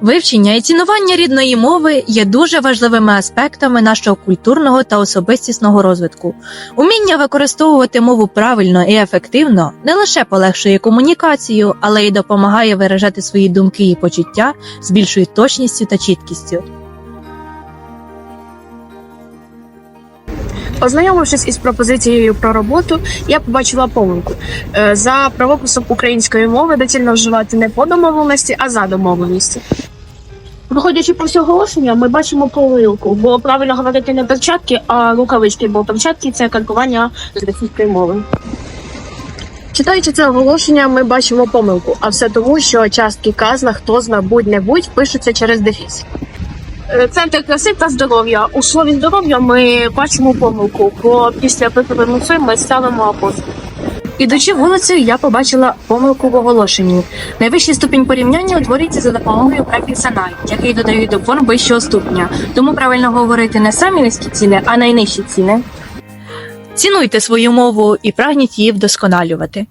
Вивчення і цінування рідної мови є дуже важливими аспектами нашого культурного та особистісного розвитку. Уміння використовувати мову правильно і ефективно не лише полегшує комунікацію, але й допомагає виражати свої думки і почуття з більшою точністю та чіткістю. Ознайомившись із пропозицією про роботу, я побачила помилку. Е, За правописом української мови доцільно вживати не по домовленості, а за домовленості. Виходячи про все оголошення, ми бачимо помилку, бо правильно говорити не перчатки, а рукавички, бо перчатки це калькування з російської мови. Читаючи це оголошення, ми бачимо помилку, а все тому, що частки казна, хто зна, будь-не-будь пишуться через дефіс. Е, Центр краси та здоров'я. У слові здоров'я ми бачимо помилку, бо після припинуси ми ставимо апостол. Ідучи вулицею, я побачила помилку в оголошенні. Найвищий ступінь порівняння утворюється за допомогою префікса «най», який додають до форм вищого ступня. Тому правильно говорити не самі низькі ціни, а найнижчі ціни. Цінуйте свою мову і прагніть її вдосконалювати.